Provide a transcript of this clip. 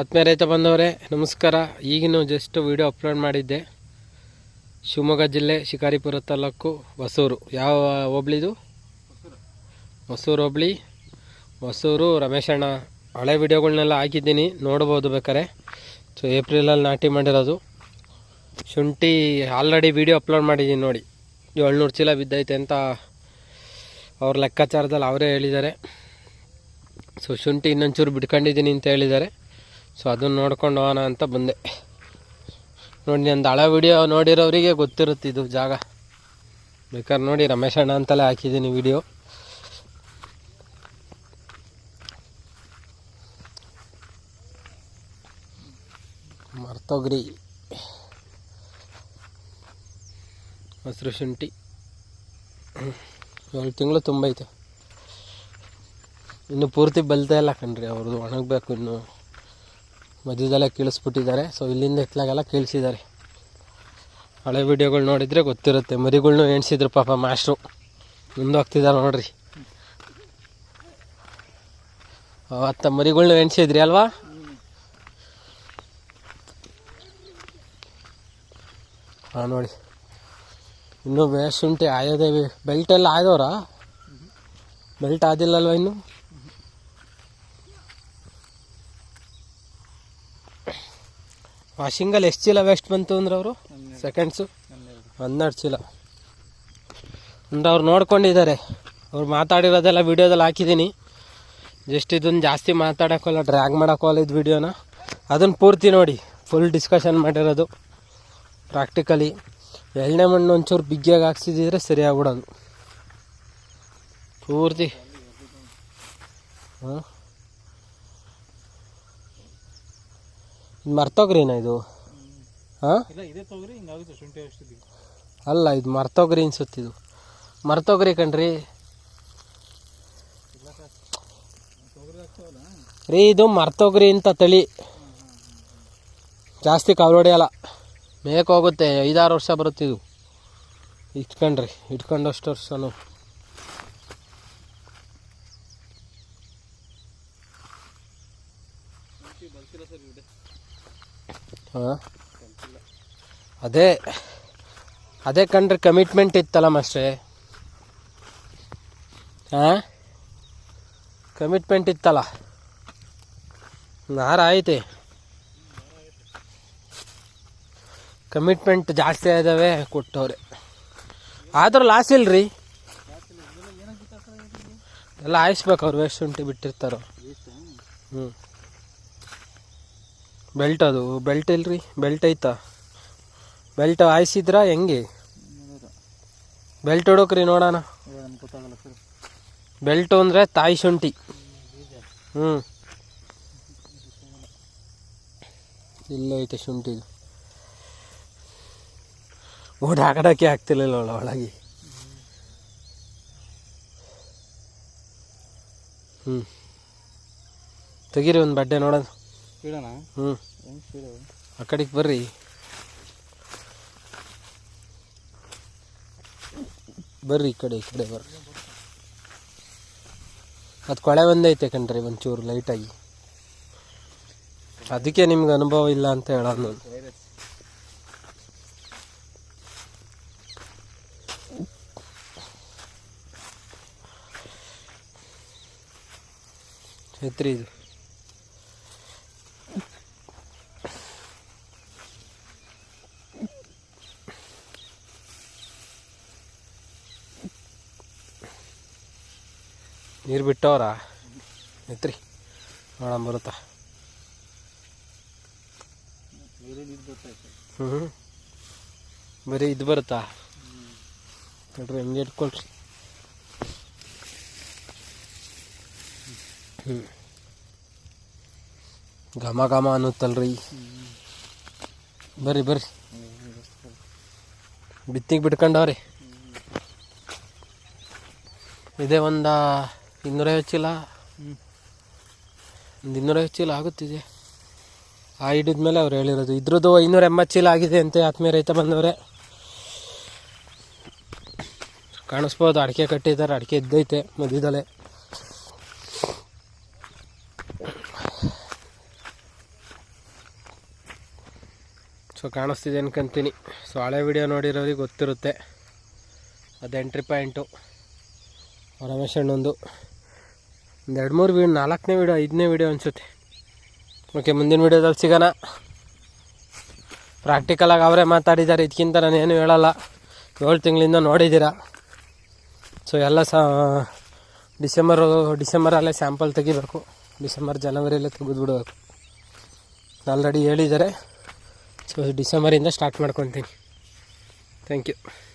ಆತ್ಮೀಯ ರೈತ ಬಂದವರೇ, ನಮಸ್ಕಾರ. ಈಗಿನ ಜಸ್ಟ್ ವಿಡಿಯೋ ಅಪ್ಲೋಡ್ ಮಾಡಿದ್ದೆ. ಶಿವಮೊಗ್ಗ ಜಿಲ್ಲೆ, ಶಿಕಾರಿಪುರ ತಾಲೂಕು, ಹೊಸೂರು. ಯಾವ ಹೋಬ್ಳಿದು ಹೊಸೂರು ಹೋಬ್ಳಿ. ಹೊಸೂರು ರಮೇಶಣ್ಣ ಹಳೆ ವಿಡಿಯೋಗಳನ್ನೆಲ್ಲ ಹಾಕಿದ್ದೀನಿ. ನೋಡ್ಬೋದು ಬೇಕಾರೆ ಸೊ ಏಪ್ರಿಲಲ್ಲಿ ನಾಟಿ ಮಾಡಿರೋದು. ಶುಂಠಿ ಆಲ್ರೆಡಿ ವಿಡಿಯೋ ಅಪ್ಲೋಡ್ ಮಾಡಿದ್ದೀನಿ ನೋಡಿ. ಏಳ್ನೂರು ಚೀಲ ಬಿದ್ದೈತೆ ಅಂತ ಅವ್ರ ಲೆಕ್ಕಾಚಾರದಲ್ಲಿ ಅವರೇ ಹೇಳಿದ್ದಾರೆ. ಸೊ ಶುಂಠಿ ಇನ್ನೊಂಚೂರು ಬಿಟ್ಕೊಂಡಿದ್ದೀನಿ ಅಂತ ಹೇಳಿದ್ದಾರೆ. ಸೊ ಅದನ್ನು ನೋಡ್ಕೊಂಡು ಹೋಗೋಣ ಅಂತ ಬಂದೆ. ನೋಡಿ, ನಂದು ಹಳೆ ವಿಡಿಯೋ ನೋಡಿರೋರಿಗೆ ಗೊತ್ತಿರುತ್ತೆ ಇದು ಜಾಗ. ಬೇಕಾದ್ರೆ ನೋಡಿ, ರಮೇಶ್ ಅಣ್ಣ ಅಂತಲೇ ಹಾಕಿದ್ದೀನಿ ವಿಡಿಯೋ ಮರ್ತೋಗ್ರಿ. ಹಸಿರು ಶುಂಠಿ. ಏಳು ತಿಂಗಳು ತುಂಬೈತೆ. ಇನ್ನು ಪೂರ್ತಿ ಬಲ್ತಾ ಇಲ್ಲ ಕಣ್ರಿ, ಅವ್ರದ್ದು ಒಣಗಬೇಕು ಇನ್ನು. ಮಧ್ಯದಲ್ಲೇ ಕೀಳಿಸ್ಬಿಟ್ಟಿದ್ದಾರೆ. ಸೊ ಇಲ್ಲಿಂದ ಇತ್ತಲಾಗೆಲ್ಲ ಕೀಳಿಸಿದ್ದಾರೆ. ಹಳೆ ವಿಡಿಯೋಗಳು ನೋಡಿದರೆ ಗೊತ್ತಿರುತ್ತೆ. ಮರಿಗಳ್ನು ಎಣಿಸಿದ್ರು ಪಾಪ ಮಾಸ್ಟ್ರು ಮುಂದೋಗ್ತಿದ್ದಾರೆ ನೋಡ್ರಿ. ಅತ್ತ ಮರಿಗಳ್ನು ಎಣಿಸಿದ್ರಿ ಅಲ್ವಾ? ಹಾಂ, ನೋಡಿ. ಇನ್ನೂ ಬೇಸ್ ಶುಂಠಿ ಆಯೋದೇ ಬೆಲ್ಟ್ ಎಲ್ಲ ಆದವ್ರ ಬೆಲ್ಟ್ ಆದಿಲ್ಲಲ್ವ ಇನ್ನು? ವಾಷಿಂಗಲ್ಲಿ ಎಷ್ಟು ಚೀಲ ವೇಸ್ಟ್ ಬಂತು ಅಂದ್ರೆ ಅವರು? ಸೆಕೆಂಡ್ಸು ಹನ್ನೆರಡು. ಚೀಲ. ಅಂದ್ರೆ ಅವ್ರು ನೋಡ್ಕೊಂಡಿದ್ದಾರೆ. ಅವ್ರು ಮಾತಾಡಿರೋದೆಲ್ಲ ವೀಡಿಯೋದಲ್ಲಿ ಹಾಕಿದ್ದೀನಿ. ಜಸ್ಟ್ ಇದನ್ನು ಜಾಸ್ತಿ ಮಾತಾಡೋಕ್ಕಲ್ಲ ಡ್ರ್ಯಾಗ್ ಮಾಡೋಕ್ಕಲ್ಲ ಇದು ವೀಡಿಯೋನ. ಅದನ್ನು ಪೂರ್ತಿ ನೋಡಿ. ಫುಲ್ ಡಿಸ್ಕಷನ್ ಮಾಡಿರೋದು. ಪ್ರಾಕ್ಟಿಕಲಿ ಎಳ್ಳೆ ಮಣ್ಣು ಒಂಚೂರು ಬಿಗ್ಗಿಯಾಗಿ ಹಾಕ್ಸಿದ್ರೆ ಸರಿ ಆಗ್ಬಿಡೋದು ಪೂರ್ತಿ. ಹಾಂ? ಮರ್ತೋಗ್ರಿನ ಇದು? ಹಾಂ? ಅಲ್ಲ ಇದು ಮರ್ತೋಗ್ರಿ ಅನ್ಸುತ್ತಿದು ಮರ್ತೋಗ್ರಿ ಕಣ್ರಿ. ರೀ ಇದು ಮರ್ತೋಗ್ರಿ ಅಂತ ತಳಿ. ಜಾಸ್ತಿ ಕಾಲೊಡೆಯಲ್ಲ ಮೇಕ್ ಹೋಗುತ್ತೆ ಐದಾರು ವರ್ಷ ಬರುತ್ತೆ ಇದು ಇಟ್ಕೊಂಡ್ರಿ ಇಟ್ಕೊಂಡಷ್ಟು ವರ್ಷನು. ಹಾಂ. ಅದೇ ಅದೇ ಕಂಡ್ರೆ ಕಮಿಟ್ಮೆಂಟ್ ಇತ್ತಲ್ಲ ಮಾಸ್ಟ್ರೆ? ಹಾಂ? ಕಮಿಟ್ಮೆಂಟ್ ಇತ್ತಲ್ಲ? ನಾರ ಐತೆ ಕಮಿಟ್ಮೆಂಟ್ ಜಾಸ್ತಿ ಇದಾವೆ ಕೊಟ್ಟವ್ರೆ. ಆದರೂ ಲಾಸ್ ಇಲ್ರಿ. ಎಲ್ಲ ಆಯಿಸ್ಬೇಕು ಅವ್ರು, ವೇಸ್ಟ್ ಶುಂಠಿ ಬಿಟ್ಟಿರ್ತಾರೋ. ಹ್ಞೂ ಬೆಲ್ಟ್ ಅದು, ಬೆಲ್ಟ್ ಇಲ್ರಿ ಬೆಲ್ಟ್ ಐತಾ? ಬೆಲ್ಟ್ ಆಯ್ಸಿದ್ರ ಹೆಂಗೆ? ಬೆಲ್ಟ್ ಹೊಡೋಕ್ರಿ ನೋಡೋಣ. ಬೆಲ್ಟ್ ಅಂದರೆ ತಾಯಿ ಶುಂಠಿ. ಹ್ಞೂ ಇಲ್ಲ ಐತೆ ಊಟ ಹಾಕಡೋಕ್ಕೆ ಆಗ್ತಿರ್ಲಿಲ್ಲ ಅವಳ ಒಳಗೆ. ಹ್ಞೂ ತೆಗೀರಿ ಒಂದು ಬಡ್ಡೆ ನೋಡೋಣ. ಹ್ಞೂ ಹೆಂಗೆ ಸ್ಪೀಡು ಆ ಕಡೆಗೆ ಬರ್ರಿ. ಬರ್ರಿ ಈ ಕಡೆ ಈ ಕಡೆ ಬರ್ರಿ. ಅದು ಕೊಳೆ ಒಂದೈತೆ ಕಣ್ರಿ ಒಂಚೂರು ಲೈಟಾಗಿ ಅದಕ್ಕೆ ನಿಮ್ಗೆ ಅನುಭವ ಇಲ್ಲ ಅಂತ ಹೇಳೋದು ನಾನು. ಇದು. ನೀರು ಬಿಟ್ಟವ್ರ? ನಿತ್ರಿ. ನೋಡೋಣ ಬರುತ್ತಾ? ಹ್ಞೂ ಬರೀ ಇದು ಬರುತ್ತಾ? ನೋಡ್ರಿ, ಹಂಗೆ ಇಟ್ಕೊಳ್ರಿ. ಹ್ಞೂ ಘಮ ಘಮ ಅನ್ನುತ್ತಲ್ರಿ. ಬರ್ರಿ ಬರ್ರಿ. ಬಿತ್ತಿಗೆ ಬಿಟ್ಕೊಂಡವ್ರಿ. ಇದೇ ಒಂದು ಇನ್ನೂರೈವತ್ತು ಚೀಲ. ಒಂದು ಇನ್ನೂರೈವತ್ತು ಚೀಲ ಆಗುತ್ತಿದೆ. ಆ ಹಿಡಿದ್ಮೇಲೆ ಅವ್ರು ಹೇಳಿರೋದು ಇದ್ರದ್ದು ಐನೂರ ಎಂಬತ್ತು ಚೀಲ ಆಗಿದೆ ಅಂತೆ ಆತ್ಮೀಯ ರೈತ ಬಂದವರೇ. ಕಾಣಿಸ್ಬೋದು ಅಡಿಕೆ ಕಟ್ಟಿದ್ದಾರೆ ಅಡಿಕೆ ಇದ್ದೈತೆ ಮಧ್ಯದಲ್ಲೇ. ಸೊ ಕಾಣಿಸ್ತಿದೆ ಅನ್ಕೊಂತೀನಿ. ಸೊ ಹಳೆ ವಿಡಿಯೋ ನೋಡಿರೋರಿಗೆ ಗೊತ್ತಿರುತ್ತೆ. ಅದು ಎಂಟ್ರಿ ಪಾಯಿಂಟು ರಮೇಶ್ ಅಣ್ಣಂದು ಒಂದು ಎರಡು ಮೂರು ವೀಡಿಯೋ ನಾಲ್ಕನೇ ವೀಡಿಯೋ ಐದನೇ ವೀಡಿಯೋ ಅನಿಸುತ್ತೆ. ಓಕೆ ಮುಂದಿನ ವೀಡಿಯೋದಲ್ಲಿ ಸಿಗೋಣ. ಪ್ರಾಕ್ಟಿಕಲಾಗಿ ಅವರೇ ಮಾತಾಡಿದ್ದಾರೆ. ಇದಕ್ಕಿಂತ ನಾನೇನು ಹೇಳಲ್ಲ. ಏಳು ತಿಂಗಳಿಂದ ನೋಡಿದ್ದೀರ. ಸೊ ಎಲ್ಲ ಸಹ ಡಿಸೆಂಬರು ಡಿಸೆಂಬರಲ್ಲೇ ಸ್ಯಾಂಪಲ್ ತೆಗಿಬೇಕು. ಡಿಸೆಂಬರ್, ಜನವರಿಯಲ್ಲೇ ತೆಗೆದುಬಿಡಬೇಕು. ಆಲ್ರೆಡಿ ಹೇಳಿದ್ದಾರೆ. ಸೊ ಡಿಸೆಂಬರಿಂದ ಸ್ಟಾರ್ಟ್ ಮಾಡ್ಕೊತೀನಿ. Thank you